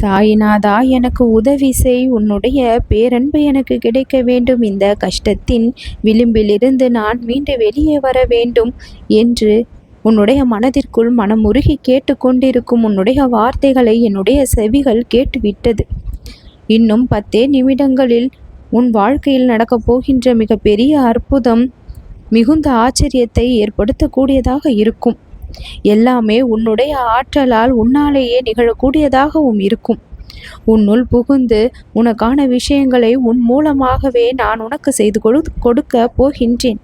சாயிநாதா எனக்கு உதவி செய். உன்னுடைய பேரன்பு எனக்கு கிடைக்க வேண்டும். இந்த கஷ்டத்தின் விளிம்பிலிருந்து நான் மீண்டு வெளியே வர வேண்டும் என்று உன்னுடைய மனதிற்குள் மனமுருகி கேட்டுக்கொண்டிருக்கும் உன்னுடைய வார்த்தைகளை என்னுடைய செவிகள் கேட்டுவிட்டது. இன்னும் பத்தே நிமிடங்களில் உன் வாழ்க்கையில் நடக்கப் போகின்ற மிகப்பெரிய அற்புதம் மிகுந்த ஆச்சரியத்தை ஏற்படுத்தக்கூடியதாக இருக்கும். எல்லாமே உன்னுடைய ஆற்றலால் உன்னாலேயே நிகழக்கூடியதாகவும் இருக்கும். உன்னுள் புகுந்து உனக்கான விஷயங்களை உன் மூலமாகவே நான் உனக்கு செய்து கொடு கொடுக்க போகின்றேன்.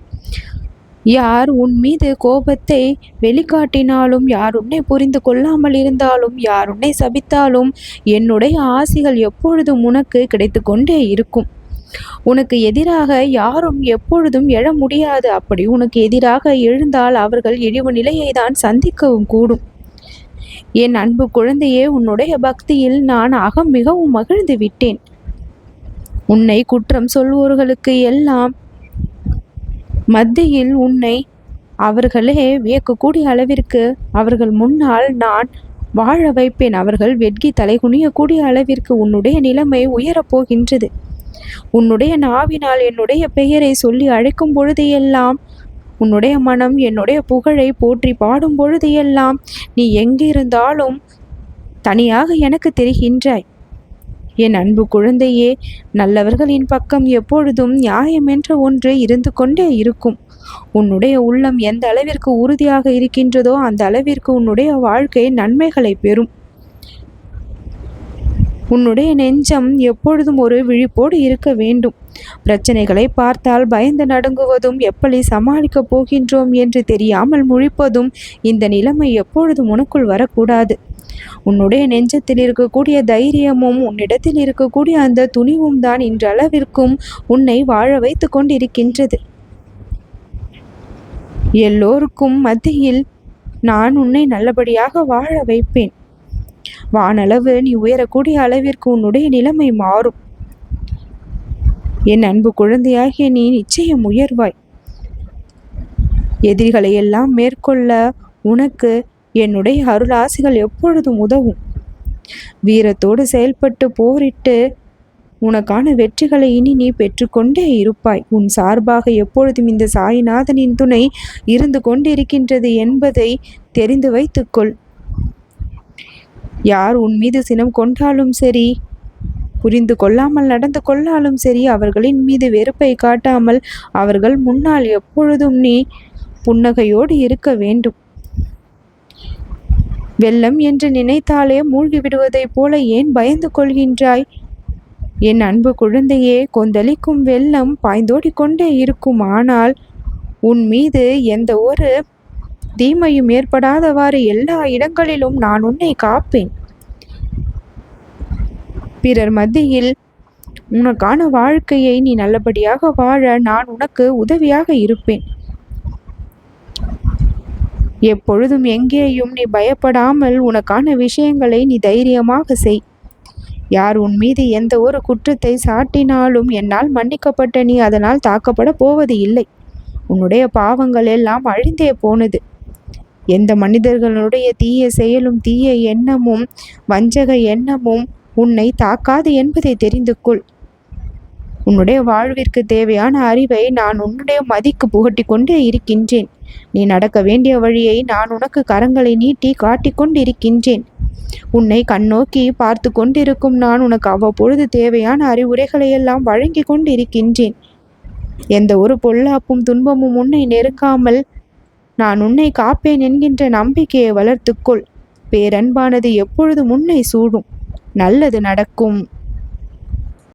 யார் உன் மீது கோபத்தை வெளிக்காட்டினாலும் யார் உன்னை புரிந்து கொள்ளாமல் இருந்தாலும் யார் உன்னை சபித்தாலும் என்னுடைய ஆசிகள் எப்பொழுதும் உனக்கு கிடைத்து கொண்டே இருக்கும். உனக்கு எதிராக யாரும் எப்பொழுதும் எழ முடியாது அப்படி. உனக்கு எதிராக எழுந்தால் அவர்கள் இழிவு நிலையை தான் சந்திக்கவும் கூடும். என் அன்பு குழந்தையே உன்னுடைய பக்தியில் நான் அகம் மிகவும் மகிழ்ந்து விட்டேன். உன்னை குற்றம் சொல்வோர்களுக்கு எல்லாம் மத்தியில் உன்னை அவர்களே வியக்கக்கூடிய அளவிற்கு அவர்கள் முன்னால் நான் வாழ வைப்பேன். அவர்கள் வெட்கி தலைகுனியக்கூடிய அளவிற்கு உன்னுடைய நிலைமை உயரப்போகின்றது உன்னுடைய நாவினால் என்னுடைய பெயரை சொல்லி அழைக்கும் பொழுது எல்லாம் உன்னுடைய மனம் என்னுடைய புகழை போற்றி பாடும் பொழுது எல்லாம் நீ எங்கிருந்தாலும் தனியாக எனக்கு தெரிகின்றாய். என் அன்பு குழந்தையே நல்லவர்களின் பக்கம் எப்பொழுதும் நியாயம் என்ற ஒன்று இருந்து கொண்டே இருக்கும். உன்னுடைய உள்ளம் எந்த அளவிற்கு உறுதியாக இருக்கின்றதோ அந்த அளவிற்கு உன்னுடைய வாழ்க்கை நன்மைகளை பெறும். உன்னுடைய நெஞ்சம் எப்பொழுதும் ஒரு விழிப்போடு இருக்க வேண்டும். பிரச்சனைகளை பார்த்தால் பயந்து நடுங்குவதும் எப்படி சமாளிக்கப் போகின்றோம் என்று தெரியாமல் முழிப்பதும் இந்த நிலைமை எப்பொழுதும் உனக்குள் வரக்கூடாது. உன்னுடைய நெஞ்சத்தில் இருக்கக்கூடிய தைரியமும் உன்னிடத்தில் இருக்கக்கூடிய அந்த துணிவும் தான் இன்றளவிற்கும் உன்னை வாழ வைத்து கொண்டிருக்கின்றது. எல்லோருக்கும் மத்தியில் நான் உன்னை நல்லபடியாக வாழ வைப்பேன். வானளவு நீ உயரக்கூடிய அளவிற்கு உன்னுடைய நிலைமை மாறும். என் அன்பு குழந்தையாகிய நீ நிச்சயம் உயர்வாய். எதிரிகளை எல்லாம் மேற்கொள்ள உனக்கு என்னுடைய அருளாசிகள் எப்பொழுதும் உதவும். வீரத்தோடு செயல்பட்டு போரிட்டு உனக்கான வெற்றிகளை இனி நீ பெற்றுக்கொண்டே இருப்பாய். உன் சார்பாக எப்பொழுதும் இந்த சாய்நாதனின் துணை இருந்து கொண்டிருக்கின்றது என்பதை தெரிந்து வைத்துக்கொள். யார் உன் மீது சினம் கொண்டாலும் சரி? புரிந்து கொள்ளாமல் நடந்து கொள்ளாலும் சரி அவர்களின் மீது வெறுப்பை காட்டாமல் அவர்கள் முன்னால் எப்பொழுதும் நீ புன்னகையோடு இருக்க வேண்டும். வெள்ளம் என்று நினைத்தாலே மூழ்கிவிடுவதைப் போல ஏன் பயந்து கொள்கின்றாய்? என் அன்பு குழந்தையே கொந்தளிக்கும் வெள்ளம் பாய்ந்தோடி கொண்டே இருக்கும் ஆனால் உன் மீது எந்த ஒரு தீமையும் ஏற்படாதவாறு எல்லா இடங்களிலும் நான் உன்னை காப்பேன். பிறர் மத்தியில் உனக்கான வாழ்க்கையை நீ நல்லபடியாக வாழ நான் உனக்கு உதவியாக இருப்பேன். எப்பொழுதும் எங்கேயும் நீ பயப்படாமல் உனக்கான விஷயங்களை நீ தைரியமாக செய். யார் உன் மீது எந்த ஒரு குற்றத்தை சாட்டினாலும் என்னால் மன்னிக்கப்பட்ட நீ அதனால் தாக்கப்பட போவது இல்லை. உன்னுடைய பாவங்கள் எல்லாம் அழிந்தே போனது. எந்த மனிதர்களுடைய தீய செயலும் தீய எண்ணமும் வஞ்சக எண்ணமும் உன்னை தாக்காது என்பதை தெரிந்து கொள். உன்னுடைய வாழ்விற்கு தேவையான அறிவை நான் உன்னுடைய மதிக்கு புகட்டி கொண்டே இருக்கின்றேன். நீ நடக்க வேண்டிய வழியை நான் உனக்கு கரங்களை நீட்டி காட்டிக்கொண்டிருக்கின்றேன். உன்னை கண்ணோக்கி பார்த்து கொண்டிருக்கும் நான் உனக்கு அவ்வப்பொழுது தேவையான அறிவுரைகளை எல்லாம் வழங்கி கொண்டிருக்கின்றேன். எந்த ஒரு பொல்லாப்பும் துன்பமும் உன்னை நெருக்காமல் நான் உன்னை காப்பேன் என்கின்ற நம்பிக்கையை வளர்த்துக்கொள். பேரன்பானது எப்பொழுது முன்னை சூடும். நல்லது நடக்கும்.